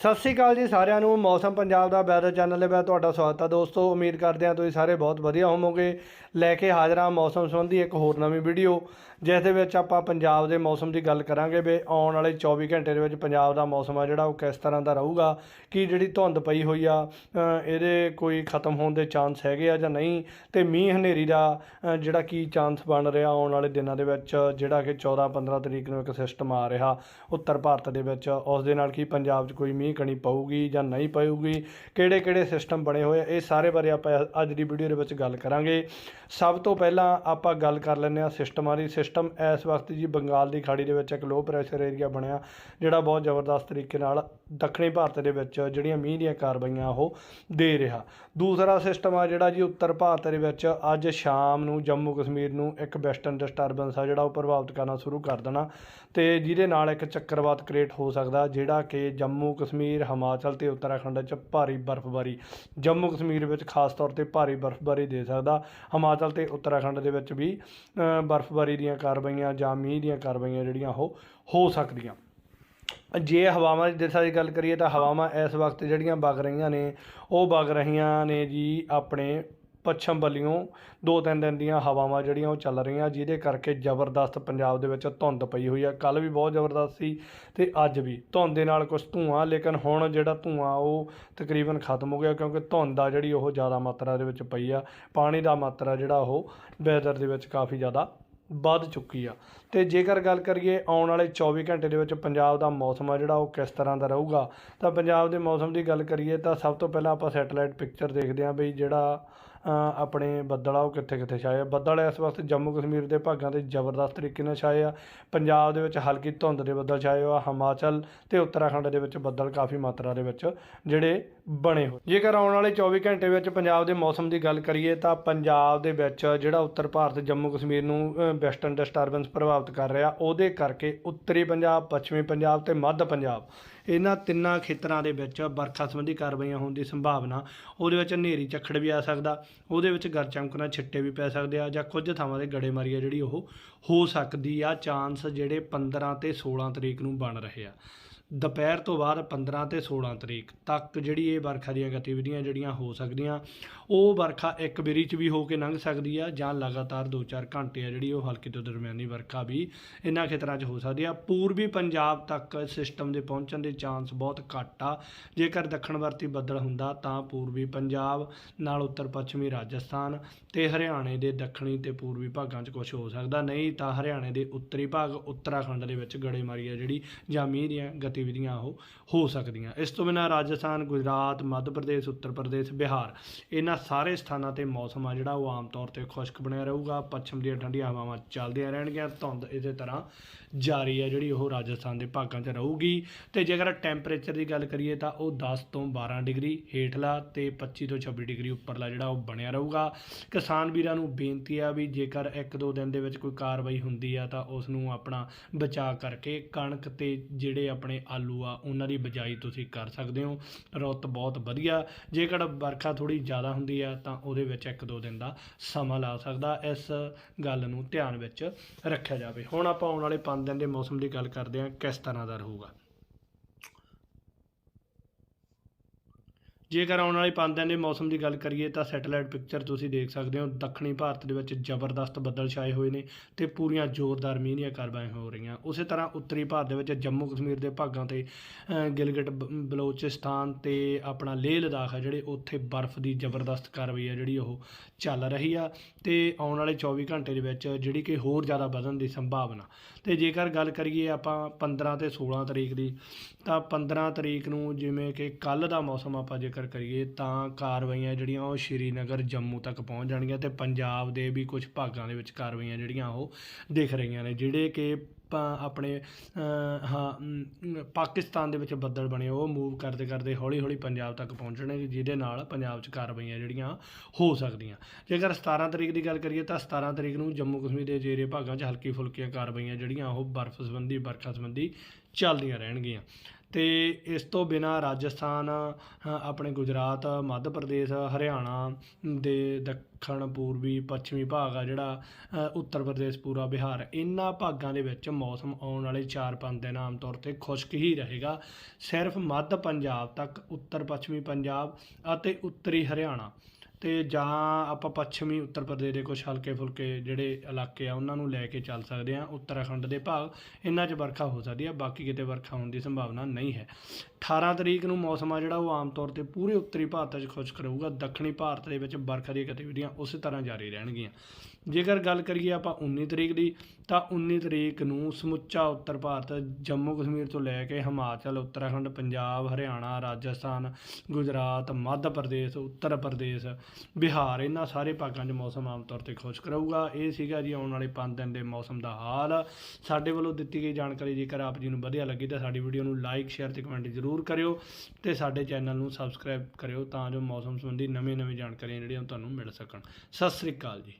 ਸਤਿ ਸ੍ਰੀ ਅਕਾਲ ਜੀ ਸਾਰਿਆਂ ਨੂੰ। ਮੌਸਮ ਪੰਜਾਬ ਦਾ ਵੈਦਰ ਚੈਨਲ ਦੇ ਵਿੱਚ ਤੁਹਾਡਾ ਸਵਾਗਤ ਹੈ ਦੋਸਤੋ। ਉਮੀਦ ਕਰਦੇ ਹਾਂ ਤੁਸੀਂ ਸਾਰੇ ਬਹੁਤ ਵਧੀਆ ਹੋਵੋਗੇ। ਲੈ ਕੇ ਹਾਜ਼ਰ ਹਾਂ ਮੌਸਮ ਸੰਬੰਧੀ ਇੱਕ ਹੋਰ ਨਵੀਂ ਵੀਡੀਓ, ਜਿਸ ਦੇ ਵਿੱਚ ਆਪਾਂ ਪੰਜਾਬ ਦੇ ਮੌਸਮ ਦੀ ਗੱਲ ਕਰਾਂਗੇ ਵੀ ਆਉਣ ਵਾਲੇ 24 ਘੰਟੇ ਦੇ ਵਿੱਚ ਪੰਜਾਬ ਦਾ ਮੌਸਮ ਆ ਜਿਹੜਾ ਉਹ ਕਿਸ ਤਰ੍ਹਾਂ ਦਾ ਰਹੂਗਾ, ਕੀ ਜਿਹੜੀ ਧੁੰਦ ਪਈ ਹੋਈ ਆ ਇਹਦੇ ਕੋਈ ਖਤਮ ਹੋਣ ਦੇ ਚਾਂਸ ਹੈਗੇ ਆ ਜਾਂ ਨਹੀਂ, ਤੇ ਮੀਂਹ ਹਨੇਰੀ ਦਾ ਜਿਹੜਾ ਕੀ ਚਾਂਸ ਬਣ ਰਿਹਾ ਆਉਣ ਵਾਲੇ ਦਿਨਾਂ ਦੇ ਵਿੱਚ, ਜਿਹੜਾ ਕਿ 14 15 ਤਰੀਕ ਨੂੰ ਇੱਕ ਸਿਸਟਮ ਆ ਰਿਹਾ ਉੱਤਰ ਭਾਰਤ ਦੇ ਵਿੱਚ। ਉਸ ਦੇ ਨਾਲ ਕੀ ਪੰਜਾਬ 'ਚ ਕੋਈ ਮੀਂਹ ਕਣੀ ਪਊਗੀ ਜਾਂ ਨਹੀਂ ਪਊਗੀ, ਕਿਹੜੇ ਕਿਹੜੇ ਸਿਸਟਮ ਬਣੇ ਹੋਏ ਆ, ਇਹ ਸਾਰੇ ਬਾਰੇ ਆਪਾਂ ਅੱਜ ਦੀ ਵੀਡੀਓ ਦੇ ਵਿੱਚ ਗੱਲ ਕਰਾਂਗੇ। ਸਭ ਤੋਂ ਪਹਿਲਾਂ ਆਪਾਂ ਗੱਲ ਕਰ ਲੈਂਦੇ ਹਾਂ ਸਿਸਟਮਾਂ ਦੀ ਸਿਸਟਮ ਇਸ ਵਕਤ ਜੀ ਬੰਗਾਲ ਦੀ ਖਾੜੀ ਦੇ ਵਿੱਚ ਇੱਕ ਲੋ ਪ੍ਰੈਸ਼ਰ ਏਰੀਆ ਬਣਿਆ, ਜਿਹੜਾ ਬਹੁਤ ਜ਼ਬਰਦਸਤ ਤਰੀਕੇ ਨਾਲ ਦੱਖਣੀ ਭਾਰਤ ਦੇ ਵਿੱਚ ਜਿਹੜੀਆਂ ਮੀਂਹ ਦੀਆਂ ਕਾਰਵਾਈਆਂ ਉਹ ਦੇ ਰਿਹਾ। ਦੂਸਰਾ ਸਿਸਟਮ ਆ ਜਿਹੜਾ ਜੀ ਉੱਤਰ ਭਾਰਤ ਦੇ ਵਿੱਚ ਅੱਜ ਸ਼ਾਮ ਨੂੰ ਜੰਮੂ ਕਸ਼ਮੀਰ ਨੂੰ ਇੱਕ ਵੈਸਟਰਨ ਡਿਸਟਰਬੈਂਸ ਆ ਜਿਹੜਾ ਉਹ ਪ੍ਰਭਾਵਿਤ ਕਰਨਾ ਸ਼ੁਰੂ ਕਰ ਦੇਣਾ ਤੇ ਜਿਹਦੇ ਨਾਲ ਇੱਕ ਚੱਕਰਵਾਤ ਕ੍ਰੀਏਟ ਹੋ ਸਕਦਾ, ਜਿਹੜਾ ਕਿ ਜੰਮੂ ਕਸ਼ਮੀਰ ਕਸ਼ਮੀਰ, ਹਿਮਾਚਲ ਤੇ ਉੱਤਰਾਖੰਡ 'ਚ ਭਾਰੀ ਬਰਫ਼ਬਾਰੀ। ਜੰਮੂ ਕਸ਼ਮੀਰ ਵਿੱਚ ਖਾਸ ਤੌਰ ਤੇ ਭਾਰੀ ਬਰਫ਼ਬਾਰੀ ਦੇ ਸਕਦਾ। ਹਿਮਾਚਲ ਤੇ ਉੱਤਰਾਖੰਡ ਦੇ ਵਿੱਚ ਵੀ ਬਰਫ਼ਬਾਰੀ ਦੀਆਂ ਕਾਰਵਾਈਆਂ ਜਾਂ ਮੀਂਹ ਦੀਆਂ ਕਾਰਵਾਈਆਂ ਜਿਹੜੀਆਂ ਉਹ ਹੋ ਸਕਦੀਆਂ। ਜੇ ਹਵਾਵਾਂ ਦੀ ਦਿਸ਼ਾ ਦੀ ਗੱਲ ਕਰੀਏ ਤਾਂ ਹਵਾਵਾਂ ਇਸ ਵਕਤ ਜਿਹੜੀਆਂ ਵਗ ਰਹੀਆਂ ਨੇ, ਉਹ ਵਗ ਰਹੀਆਂ ਨੇ ਜੀ ਆਪਣੇ ਪੱਛਮ ਵੱਲੋਂ ਦੋ ਤਿੰਨ ਦਿਨ ਦੀਆਂ ਹਵਾਵਾਂ ਜਿਹੜੀਆਂ ਉਹ ਚੱਲ ਰਹੀਆਂ, ਜਿਹਦੇ ਕਰਕੇ ਜ਼ਬਰਦਸਤ ਪੰਜਾਬ ਦੇ ਵਿੱਚ ਧੁੰਦ ਪਈ ਹੋਈ ਆ। ਕੱਲ ਵੀ ਬਹੁਤ ਜ਼ਬਰਦਸਤ ਸੀ ਤੇ ਅੱਜ ਵੀ। ਧੁੰਦ ਦੇ ਨਾਲ ਕੁਝ ਧੂਆਂ, ਲੇਕਿਨ ਹੁਣ ਜਿਹੜਾ ਧੂਆਂ ਉਹ ਤਕਰੀਬਨ ਖਤਮ ਹੋ ਗਿਆ, ਕਿਉਂਕਿ ਧੁੰਦ ਆ ਜਿਹੜੀ ਉਹ ਜ਼ਿਆਦਾ ਮਾਤਰਾ ਦੇ ਵਿੱਚ ਪਈ ਆ। ਪਾਣੀ ਦਾ ਮਾਤਰਾ ਜਿਹੜਾ ਉਹ ਵੈਦਰ ਦੇ ਵਿੱਚ ਕਾਫੀ ਜ਼ਿਆਦਾ ਵੱਧ ਚੁੱਕੀ ਆ। ਤੇ ਜੇਕਰ ਗੱਲ ਕਰੀਏ ਆਉਣ ਵਾਲੇ 24 ਘੰਟੇ ਦੇ ਵਿੱਚ ਪੰਜਾਬ ਦਾ ਮੌਸਮ ਆ ਜਿਹੜਾ ਉਹ ਕਿਸ ਤਰ੍ਹਾਂ ਦਾ ਰਹੂਗਾ, ਤਾਂ ਪੰਜਾਬ ਦੇ ਮੌਸਮ ਦੀ ਗੱਲ ਕਰੀਏ ਤਾਂ ਸਭ ਤੋਂ ਪਹਿਲਾਂ ਆਪਾਂ ਸੈਟਲਾਈਟ ਪਿਕਚਰ ਦੇਖਦੇ ਹਾਂ ਬਈ ਜਿਹੜਾ ਆਪਣੇ ਬੱਦਲ ਆ, ਉਹ ਕਿੱਥੇ ਕਿੱਥੇ ਛਾਏ ਆ? ਬੱਦਲ ਇਸ ਵਕਤ ਜੰਮੂ ਕਸ਼ਮੀਰ ਦੇ ਭਾਗਾਂ ਤੇ ਜ਼ਬਰਦਸਤ ਤਰੀਕੇ ਨਾਲ ਛਾਏ ਆ। ਪੰਜਾਬ ਦੇ ਵਿੱਚ ਹਲਕੀ ਧੁੰਦ ਦੇ ਬੱਦਲ ਛਾਏ ਆ, ਹਿਮਾਚਲ ਤੇ ਉੱਤਰਾਖੰਡ ਦੇ ਵਿੱਚ ਬੱਦਲ ਕਾਫੀ ਮਾਤਰਾ ਦੇ ਵਿੱਚ ਜਿਹੜੇ ਬਣੇ ਹੋਏ। ਜੇਕਰ ਆਉਣ ਵਾਲੇ 24 ਘੰਟੇ ਵਿੱਚ ਪੰਜਾਬ ਦੇ ਮੌਸਮ ਦੀ ਗੱਲ ਕਰੀਏ ਤਾਂ ਪੰਜਾਬ ਦੇ ਵਿੱਚ ਜਿਹੜਾ ਉੱਤਰ ਭਾਰਤ ਜੰਮੂ ਕਸ਼ਮੀਰ ਨੂੰ ਵੈਸਟਰਨ ਡਿਸਟਰਬੈਂਸ ਪ੍ਰਭਾਵਿਤ ਕਰ ਰਿਹਾ, ਉਹਦੇ ਕਰਕੇ ਉੱਤਰੀ ਪੰਜਾਬ, ਪੱਛਮੀ ਪੰਜਾਬ ਤੇ ਮੱਧ ਪੰਜਾਬ, ਇਹਨਾਂ ਤਿੰਨਾਂ ਖੇਤਰਾਂ ਦੇ ਵਿੱਚ ਵਰਖਾ ਸੰਬੰਧੀ ਕਾਰਵਾਈਆਂ ਹੋਣ ਦੀ ਸੰਭਾਵਨਾ, ਉਹਦੇ ਵਿੱਚ ਹਨੇਰੀ, ਝੱਖੜ ਵੀ ਆ ਸਕਦਾ। ਉਹਦੇ ਵਿੱਚ ਗਰ ਚਮਕਣਾ ਛਿੱਟੇ ਵੀ ਪੈ ਸਕਦੇ ਆ ਜਾਂ ਕੁਝ ਥਾਵਾਂ ਤੇ ਗੜੇਮਾਰੀ ਆ ਜਿਹੜੀ ਉਹ ਹੋ ਸਕਦੀ ਆ। ਚਾਂਸ ਜਿਹੜੇ 15 ਤੇ 16 ਤਰੀਕ ਨੂੰ ਬਣ ਰਹੇ ਆ। ਦੁਪਹਿਰ ਤੋਂ ਬਾਅਦ 15 ਤੇ 16 ਤਰੀਕ ਤੱਕ ਜਿਹੜੀ ਇਹ ਵਰਖਾ ਦੀਆਂ ਗਤੀਵਿਧੀਆਂ ਜਿਹੜੀਆਂ ਹੋ ਸਕਦੀਆਂ, ਉਹ ਵਰਖਾ ਇੱਕ ਵਾਰੀ ਚ ਵੀ ਹੋ ਕੇ ਲੰਘ ਸਕਦੀ ਆ ਜਾਂ ਲਗਾਤਾਰ 2-4 ਘੰਟੇ ਆ ਜਿਹੜੀ ਉਹ ਹਲਕੀ ਤੋਂ ਦਰਮਿਆਨੀ ਵਰਖਾ ਵੀ ਇਹਨਾਂ ਖੇਤਰਾਂ 'ਚ ਹੋ ਸਕਦੀ ਆ। ਪੂਰਬੀ ਪੰਜਾਬ ਤੱਕ ਸਿਸਟਮ ਦੇ ਪਹੁੰਚਣ ਦੇ ਚਾਂਸ ਬਹੁਤ ਘੱਟ ਆ। ਜੇਕਰ ਦੱਖਣ ਵਰਤੀ ਬੱਦਲ ਹੁੰਦਾ ਤਾਂ ਪੂਰਬੀ ਪੰਜਾਬ, ਨਾਲ ਉੱਤਰ ਪੱਛਮੀ ਰਾਜਸਥਾਨ ਤੇ ਹਰਿਆਣੇ ਦੇ ਦੱਖਣੀ ਤੇ ਪੂਰਬੀ ਭਾਗਾਂ 'ਚ ਕੁਝ ਹੋ ਸਕਦਾ। ਨਹੀਂ ਤਾਂ ਹਰਿਆਣੇ ਦੇ ਉੱਤਰੀ ਭਾਗ, ਉੱਤਰਾਖੰਡ ਦੇ ਵਿੱਚ ਗੜੇਮਾਰੀ ਆ ਜਿਹੜੀ ਜਾਂ ਮੀਂਹ ਦੀਆਂ ਗਤੀ ਗਤੀਵਿਧੀਆਂ ਉਹ ਹੋ ਸਕਦੀਆਂ। ਇਸ ਤੋਂ ਬਿਨਾਂ ਰਾਜਸਥਾਨ, ਗੁਜਰਾਤ, ਮੱਧ ਪ੍ਰਦੇਸ਼, ਉੱਤਰ ਪ੍ਰਦੇਸ਼, ਬਿਹਾਰ ਇਹਨਾਂ ਸਾਰੇ ਸਥਾਨਾਂ ਤੇ ਮੌਸਮ ਆ ਜਿਹੜਾ ਉਹ ਆਮ ਤੌਰ ਤੇ ਖੁਸ਼ਕ ਬਣਿਆ ਰਹੂਗਾ। ਪੱਛਮ ਦੀਆਂ ਠੰਡੀਆਂ ਹਵਾਵਾਂ ਚੱਲਦੀਆਂ ਰਹਿਣਗੀਆਂ। ਧੁੰਦ ਇਸੇ ਤਰ੍ਹਾਂ ਜਾਰੀ ਹੈ ਜਿਹੜੀ ਉਹ ਰਾਜਸਥਾਨ ਦੇ ਭਾਗਾਂ 'ਚ ਰਹੂਗੀ। ਤੇ ਜੇਕਰ ਟੈਂਪਰੇਚਰ ਦੀ ਗੱਲ ਕਰੀਏ ਤਾਂ ਉਹ 10 ਤੋਂ 12 ਡਿਗਰੀ ਹੇਠਲਾ ਤੇ 25 ਤੋਂ 26 ਡਿਗਰੀ ਉੱਪਰਲਾ ਜਿਹੜਾ ਉਹ ਬਣਿਆ ਰਹੂਗਾ। ਕਿਸਾਨ ਵੀਰਾਂ ਨੂੰ ਬੇਨਤੀ ਆ ਵੀ ਜੇਕਰ ਇੱਕ ਦੋ ਦਿਨ ਦੇ ਵਿੱਚ ਕੋਈ ਕਾਰਵਾਈ ਹੁੰਦੀ ਆ ਤਾਂ ਉਸ ਨੂੰ ਆਪਣਾ ਬਚਾਅ ਕਰਕੇ ਕਣਕ ਤੇ ਜਿਹੜੇ ਆਪਣੇ ਆਲੂ ਆ, ਉਹਨਾਂ ਦੀ ਬਜਾਈ ਤੁਸੀਂ ਕਰ ਸਕਦੇ ਹੋ। ਰੁੱਤ ਬਹੁਤ ਵਧੀਆ। ਜੇਕਰ ਵਰਖਾ ਥੋੜੀ ਜ਼ਿਆਦਾ ਹੁੰਦੀ ਆ, ਤਾਂ ਉਹਦੇ ਵਿੱਚ ਇੱਕ ਦੋ ਦਿਨ ਦਾ ਸਮਾਂ ਲਾ ਸਕਦਾ। ਇਸ ਗੱਲ ਨੂੰ ਧਿਆਨ ਵਿੱਚ ਰੱਖਿਆ ਜਾਵੇ। ਹੁਣ ਆਪਾਂ ਆਉਣ ਵਾਲੇ 5 ਦਿਨ ਦੇ ਮੌਸਮ ਦੀ ਗੱਲ ਕਰਦੇ ਹਾਂ, ਕਿਸ ਤਰ੍ਹਾਂ ਦਾ ਰਹੂਗਾ? ਜੇਕਰ ਆਉਣ ਵਾਲੇ 5 ਦਿਨ ਦੇ ਮੌਸਮ ਦੀ ਗੱਲ ਕਰੀਏ ਤਾਂ ਸੈਟੇਲਾਈਟ ਪਿਕਚਰ ਤੁਸੀਂ ਦੇਖ ਸਕਦੇ ਹੋ। ਦੱਖਣੀ ਭਾਰਤ ਦੇ ਵਿੱਚ ਜ਼ਬਰਦਸਤ ਬੱਦਲ ਛਾਏ ਹੋਏ ਨੇ ਤੇ ਪੂਰੀਆਂ ਜ਼ੋਰਦਾਰ ਮੀਂਹ ਦੀਆਂ ਕਾਰਵਾਈਆਂ ਹੋ ਰਹੀਆਂ। ਉਸੇ ਤਰ੍ਹਾਂ ਉੱਤਰੀ ਭਾਰਤ ਦੇ ਵਿੱਚ ਜੰਮੂ ਕਸ਼ਮੀਰ ਦੇ ਭਾਗਾਂ ਤੇ ਗਿਲਗਿਟ ਬ- ਬਲੋਚਿਸਤਾਨ ਤੇ ਆਪਣਾ ਲੇਹ ਲਦਾਖ ਆ, ਜਿਹੜੇ ਉੱਥੇ ਬਰਫ਼ ਦੀ ਜ਼ਬਰਦਸਤ ਕਾਰਵਾਈ ਆ, ਜਿਹੜੀ ਉਹ ਚੱਲ ਰਹੀ ਆ ਤੇ ਆਉਣ ਵਾਲੇ 24 ਘੰਟੇ ਦੇ ਵਿੱਚ ਜਿਹੜੀ ਕਿ ਹੋਰ ਜ਼ਿਆਦਾ ਵਧਣ ਦੀ ਸੰਭਾਵਨਾ। ਤੇ ਜੇਕਰ ਗੱਲ ਕਰੀਏ ਆਪਾਂ 15 ਤੇ 16 ਤਰੀਕ ਦੀ, ਤਾਂ 15 ਤਰੀਕ ਨੂੰ ਜਿਵੇਂ ਕਿ ਕੱਲ ਦਾ ਮੌਸਮ ਆਪਾਂ ਜੇਕਰ ਕਰੀਏ ਤਾਂ ਕਾਰਵਾਈਆਂ ਜਿਹੜੀਆਂ ਉਹ ਸ਼੍ਰੀਨਗਰ, ਜੰਮੂ ਤੱਕ ਪਹੁੰਚ ਜਾਣਗੀਆਂ ਤੇ ਪੰਜਾਬ ਦੇ ਵੀ ਕੁਝ ਭਾਗਾਂ ਦੇ ਵਿੱਚ ਕਾਰਵਾਈਆਂ ਜਿਹੜੀਆਂ ਉਹ ਦਿਖ ਰਹੀਆਂ ਨੇ, ਜਿਹੜੇ ਕਿ ਆਪਣੇ ਹਾਂ ਪਾਕਿਸਤਾਨ ਦੇ ਵਿੱਚ ਬੱਦਲ ਬਣੇ, ਉਹ ਮੂਵ ਕਰਦੇ ਕਰਦੇ ਹੌਲੀ ਹੌਲੀ ਪੰਜਾਬ ਤੱਕ ਪਹੁੰਚਣਗੇ ਜਿਹਦੇ ਨਾਲ ਪੰਜਾਬ 'ਚ ਕਾਰਵਾਈਆਂ ਜਿਹੜੀਆਂ ਹੋ ਸਕਦੀਆਂ। ਜੇਕਰ 17 ਤਰੀਕ ਦੀ ਗੱਲ ਕਰੀਏ ਤਾਂ 17 ਤਰੀਕ ਨੂੰ ਜੰਮੂ ਕਸ਼ਮੀਰ ਦੇ ਜੇਰੇ ਭਾਗਾਂ 'ਚ ਹਲਕੀ ਫੁਲਕੀਆਂ ਕਾਰਵਾਈਆਂ ਜਿਹੜੀਆਂ ਉਹ ਬਰਫ਼ ਸੰਬੰਧੀ, ਬਰਖਾ ਸੰਬੰਧੀ ਚੱਲਦੀਆਂ ਰਹਿਣਗੀਆਂ। ਤੇ ਇਸ ਤੋਂ ਬਿਨਾਂ ਰਾਜਸਥਾਨ ਆਪਣੇ ਗੁਜਰਾਤ, ਮੱਧ ਪ੍ਰਦੇਸ਼, ਹਰਿਆਣਾ ਦੇ ਦੱਖਣ, ਪੂਰਬੀ, ਪੱਛਮੀ ਭਾਗ ਆ ਜਿਹੜਾ ਉੱਤਰ ਪ੍ਰਦੇਸ਼, ਪੂਰਾ ਬਿਹਾਰ, ਇਹਨਾਂ ਭਾਗਾਂ ਦੇ ਵਿੱਚ ਮੌਸਮ ਆਉਣ ਵਾਲੇ 4-5 ਦਿਨ ਆਮ ਤੌਰ ਤੇ ਖੁਸ਼ਕ ਹੀ ਰਹੇਗਾ। ਸਿਰਫ ਮੱਧ ਪੰਜਾਬ ਤੱਕ, ਉੱਤਰ ਪੱਛਮੀ ਪੰਜਾਬ ਅਤੇ ਉੱਤਰੀ ਹਰਿਆਣਾ। ਅਤੇ ਜਾਂ ਆਪਾਂ ਪੱਛਮੀ ਉੱਤਰ ਪ੍ਰਦੇਸ਼ ਦੇ ਕੁਛ ਹਲਕੇ ਫੁਲਕੇ ਜਿਹੜੇ ਇਲਾਕੇ ਆ, ਉਹਨਾਂ ਨੂੰ ਲੈ ਕੇ ਚੱਲ ਸਕਦੇ ਹਾਂ। ਉੱਤਰਾਖੰਡ ਦੇ ਭਾਗ ਇਹਨਾਂ 'ਚ ਵਰਖਾ ਹੋ ਸਕਦੀ ਹੈ ਬਾਕੀ ਕਿਤੇ ਵਰਖਾ ਹੋਣ ਦੀ ਸੰਭਾਵਨਾ ਨਹੀਂ ਹੈ। 18 ਤਰੀਕ ਨੂੰ ਮੌਸਮ ਆ ਜਿਹੜਾ, ਉਹ ਆਮ ਤੌਰ ਤੇ ਪੂਰੇ ਉੱਤਰੀ ਭਾਰਤ 'ਚ ਖੁਸ਼ਕ ਰਹੂਗਾ ਦੱਖਣੀ ਭਾਰਤ ਦੇ ਵਿੱਚ ਵਰਖਾ ਦੀਆਂ ਗਤੀਵਿਧੀਆਂ ਉਸੇ ਤਰ੍ਹਾਂ ਜਾਰੀ ਰਹਿਣਗੀਆਂ। ਜੇਕਰ ਗੱਲ ਕਰੀਏ ਆਪਾਂ 19 ਤਰੀਕ ਦੀ, ਤਾਂ 19 ਤਰੀਕ ਨੂੰ ਸਮੁੱਚਾ ਉੱਤਰ ਭਾਰਤ ਜੰਮੂ ਕਸ਼ਮੀਰ ਤੋਂ ਲੈ ਕੇ ਹਿਮਾਚਲ, ਉੱਤਰਾਖੰਡ, ਪੰਜਾਬ, ਹਰਿਆਣਾ, ਰਾਜਸਥਾਨ, ਗੁਜਰਾਤ, ਮੱਧ ਪ੍ਰਦੇਸ਼, ਉੱਤਰ ਪ੍ਰਦੇਸ਼ ਬਿਹਾਰ, ਇਹਨਾਂ ਸਾਰੇ ਭਾਗਾਂ 'ਚ ਮੌਸਮ ਆਮ ਤੌਰ ਤੇ ਖੁਸ਼ਕ ਰਹੂਗਾ ਇਹ ਸੀਗਾ ਜੀ, ਆਉਣ ਵਾਲੇ 5 ਦਿਨ ਦੇ ਮੌਸਮ ਦਾ ਹਾਲ। ਸਾਡੇ ਵੱਲੋਂ ਦਿੱਤੀ ਗਈ ਜਾਣਕਾਰੀ ਜੇਕਰ ਆਪ ਜੀ ਨੂੰ ਵਧੀਆ ਲੱਗੀ, ਤਾਂ ਸਾਡੀ ਵੀਡੀਓ ਨੂੰ ਲਾਈਕ ਸ਼ੇਅਰ ਤੇ ਕਮੈਂਟ ਜ਼ਰੂਰ ਕਰਿਓ ਤੇ ਸਾਡੇ ਚੈਨਲ ਨੂੰ ਸਬਸਕ੍ਰਾਈਬ ਕਰਿਓ ਤਾਂ ਜੋ ਮੌਸਮ ਸੰਬੰਧੀ ਨਵੇਂ ਨਵੀਂ ਜਾਣਕਾਰੀਆਂ ਜਿਹੜੀਆਂ ਤੁਹਾਨੂੰ ਮਿਲ ਸਕਣ। ਸਤਿ ਸ੍ਰੀ ਅਕਾਲ ਜੀ।